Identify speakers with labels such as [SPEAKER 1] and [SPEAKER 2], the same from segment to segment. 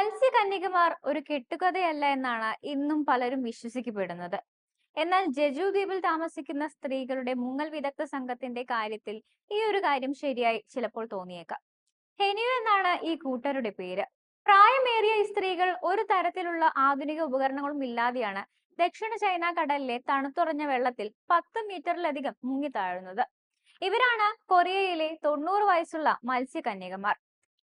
[SPEAKER 1] മത്സ്യകന്യകമാർ ഒരു കെട്ടുകഥയല്ല എന്നാണ് ഇന്നും പലരും വിശ്വസിക്കപ്പെടുന്നത്. എന്നാൽ ജജു ദ്വീപിൽ താമസിക്കുന്ന സ്ത്രീകളുടെ മുങ്ങൽ വിദഗ്ധ സംഘത്തിന്റെ കാര്യത്തിൽ ഈ ഒരു കാര്യം ശരിയായി ചിലപ്പോൾ തോന്നിയേക്കാം. ഹെനിയു എന്നാണ് ഈ കൂട്ടരുടെ പേര്. പ്രായമേറിയ ഈ സ്ത്രീകൾ ഒരു തരത്തിലുള്ള ആധുനിക ഉപകരണങ്ങളും ഇല്ലാതെയാണ് ദക്ഷിണ ചൈന കടലിലെ തണുത്തുറഞ്ഞ വെള്ളത്തിൽ പത്ത് മീറ്ററിലധികം മുങ്ങി താഴുന്നത്. ഇവരാണ് കൊറിയയിലെ തൊണ്ണൂറ് വയസ്സുള്ള മത്സ്യകന്യകമാർ.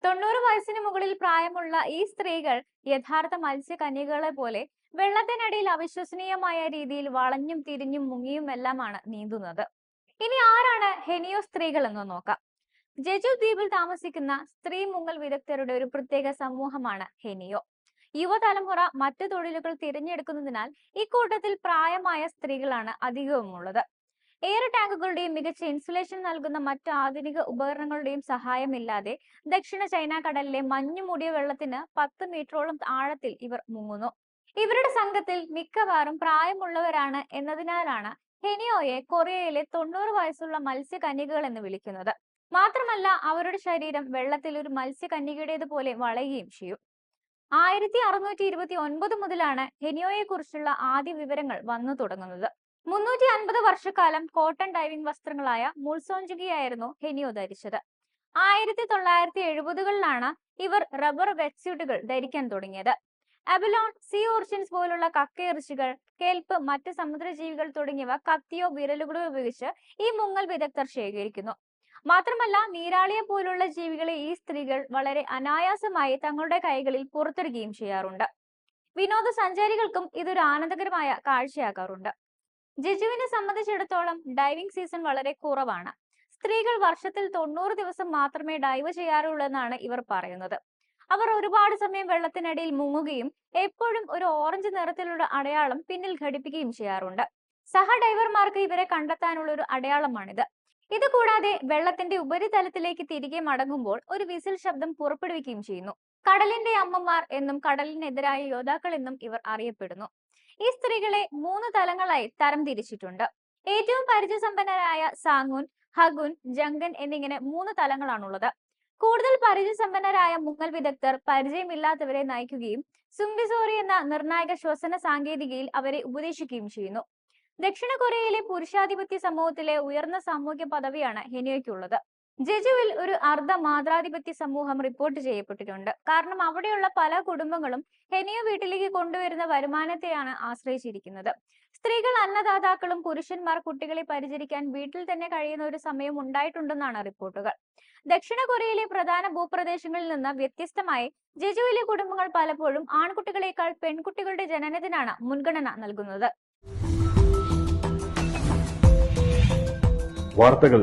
[SPEAKER 1] തൊണ്ണൂറ് വയസ്സിന് മുകളിൽ പ്രായമുള്ള ഈ സ്ത്രീകൾ യഥാർത്ഥ മത്സ്യകന്യകളെ പോലെ വെള്ളത്തിനടിയിൽ അവിശ്വസനീയമായ രീതിയിൽ വളഞ്ഞും തിരിഞ്ഞും മുങ്ങിയും എല്ലാമാണ് നീന്തുന്നത്. ഇനി ആരാണ് ഹെനിയോ സ്ത്രീകൾ എന്ന് നോക്കാം. ജജു ദ്വീപിൽ താമസിക്കുന്ന സ്ത്രീ മുങ്ങൽ വിദഗ്ധരുടെ ഒരു പ്രത്യേക സമൂഹമാണ് ഹെനിയോ. യുവതലമുറ മറ്റു തൊഴിലുകൾ തിരഞ്ഞെടുക്കുന്നതിനാൽ ഇക്കൂട്ടത്തിൽ പ്രായമായ സ്ത്രീകളാണ് അധികവും ഉള്ളത് എയർ ടാങ്കുകളുടെയും മികച്ച ഇൻസുലേഷൻ നൽകുന്ന മറ്റ് ആധുനിക ഉപകരണങ്ങളുടെയും സഹായമില്ലാതെ ദക്ഷിണ ചൈന കടലിലെ മഞ്ഞു മൂടിയ വെള്ളത്തിന് പത്ത് മീറ്ററോളം ആഴത്തിൽ ഇവർ മുങ്ങുന്നു. ഇവരുടെ സംഘത്തിൽ മിക്കവാറും പ്രായമുള്ളവരാണ് എന്നതിനാലാണ് ഹെനിയോയെ കൊറിയയിലെ തൊണ്ണൂറ് വയസ്സുള്ള മത്സ്യകന്യകകൾ എന്ന് വിളിക്കുന്നത്. മാത്രമല്ല അവരുടെ ശരീരം വെള്ളത്തിൽ ഒരു മത്സ്യകന്യകയുടേതുപോലെ വളയുകയും ചെയ്യും. ആയിരത്തി അറുന്നൂറ്റി ഇരുപത്തി ഒൻപത് മുതലാണ് ഹെനിയോയെ കുറിച്ചുള്ള ആദ്യ വിവരങ്ങൾ വന്നു തുടങ്ങുന്നത്. മുന്നൂറ്റി അൻപത് വർഷക്കാലം കോട്ടൺ ഡൈവിംഗ് വസ്ത്രങ്ങളായ മുൾസോഞ്ചുകിയായിരുന്നു ഹെനിയോ ധരിച്ചത്. ആയിരത്തി തൊള്ളായിരത്തി എഴുപതുകളിലാണ് ഇവർ റബ്ബർ വെറ്റ്സ്യൂട്ടുകൾ ധരിക്കാൻ തുടങ്ങിയത്. അബലോൺ സീ ഓർച്ചിൻസ് പോലുള്ള കക്കയിറച്ചികൾ കേൽപ്പ് മറ്റ് സമുദ്രജീവികൾ തുടങ്ങിയവ കത്തിയോ വിരലുകളോ ഉപയോഗിച്ച് ഈ മുങ്ങൽ വിദഗ്ധർ ശേഖരിക്കുന്നു. മാത്രമല്ല നീരാളിയെ പോലുള്ള ജീവികളെ ഈ സ്ത്രീകൾ വളരെ അനായാസമായി തങ്ങളുടെ കൈകളിൽ പുറത്തിടുകയും ചെയ്യാറുണ്ട്. വിനോദസഞ്ചാരികൾക്കും ഇതൊരു ആനന്ദകരമായ കാഴ്ചയാകാറുണ്ട്. ജിജുവിനെ സംബന്ധിച്ചിടത്തോളം ഡൈവിംഗ് സീസൺ വളരെ കുറവാണ്. സ്ത്രീകൾ വർഷത്തിൽ തൊണ്ണൂറ് ദിവസം മാത്രമേ ഡൈവ് ചെയ്യാറുള്ളൂ എന്നാണ് ഇവർ പറയുന്നത്. അവർ ഒരുപാട് സമയം വെള്ളത്തിനടിയിൽ മുങ്ങുകയും എപ്പോഴും ഒരു ഓറഞ്ച് നിറത്തിലുള്ള അടയാളം പിന്നിൽ ഘടിപ്പിക്കുകയും ചെയ്യാറുണ്ട്. സഹ ഡൈവർമാർക്ക് ഇവരെ കണ്ടെത്താനുള്ള ഒരു അടയാളമാണിത്. ഇത് കൂടാതെ വെള്ളത്തിന്റെ ഉപരിതലത്തിലേക്ക് തിരികെ മടങ്ങുമ്പോൾ ഒരു വിസിൽ ശബ്ദം പുറപ്പെടുവിക്കുകയും ചെയ്യുന്നു. കടലിന്റെ അമ്മമാർ എന്നും കടലിനെതിരായ യോദ്ധാക്കൾ എന്നും ഇവർ അറിയപ്പെടുന്നു. ഈ സ്ത്രീകളെ മൂന്ന് തലങ്ങളായി തരംതിരിച്ചിട്ടുണ്ട്. ഏറ്റവും പരിചയസമ്പന്നരായ സാങ്ങുൻ ഹഗുൻ ജംഗൻ എന്നിങ്ങനെ മൂന്ന് തലങ്ങളാണുള്ളത്. കൂടുതൽ പരിചയസമ്പന്നരായ മുങ്ങൽ വിദഗ്ധർ പരിചയമില്ലാത്തവരെ നയിക്കുകയും സുംബിസോറി എന്ന നിർണായക ശ്വസന സാങ്കേതികയിൽ അവരെ ഉപദേശിക്കുകയും ചെയ്യുന്നു. ദക്ഷിണ കൊറിയയിലെ പുരുഷാധിപത്യ സമൂഹത്തിലെ ഉയർന്ന സാമൂഹ്യ പദവിയാണ് ഹെനിയോയ്ക്കുള്ളത്. ജെജുവിൽ ഒരു അർദ്ധ മാതാധിപത്യ സമൂഹം റിപ്പോർട്ട് ചെയ്യപ്പെട്ടിട്ടുണ്ട്. കാരണം അവിടെയുള്ള പല കുടുംബങ്ങളും ഹെനിയോ വീട്ടിലേക്ക് കൊണ്ടുവരുന്ന വരുമാനത്തെയാണ് ആശ്രയിച്ചിരിക്കുന്നത്. സ്ത്രീകൾ അന്നദാതാക്കളും പുരുഷന്മാർ കുട്ടികളെ പരിചരിക്കാൻ വീട്ടിൽ തന്നെ കഴിയുന്ന ഒരു സമയം ഉണ്ടായിട്ടുണ്ടെന്നാണ് റിപ്പോർട്ടുകൾ. ദക്ഷിണ കൊറിയയിലെ പ്രധാന ഭൂപ്രദേശങ്ങളിൽ നിന്ന് വ്യത്യസ്തമായി ജെജുവിലെ കുടുംബങ്ങൾ പലപ്പോഴും ആൺകുട്ടികളെക്കാൾ പെൺകുട്ടികളുടെ ജനനത്തിനാണ് മുൻഗണന നൽകുന്നത്.
[SPEAKER 2] വാർത്തകൾ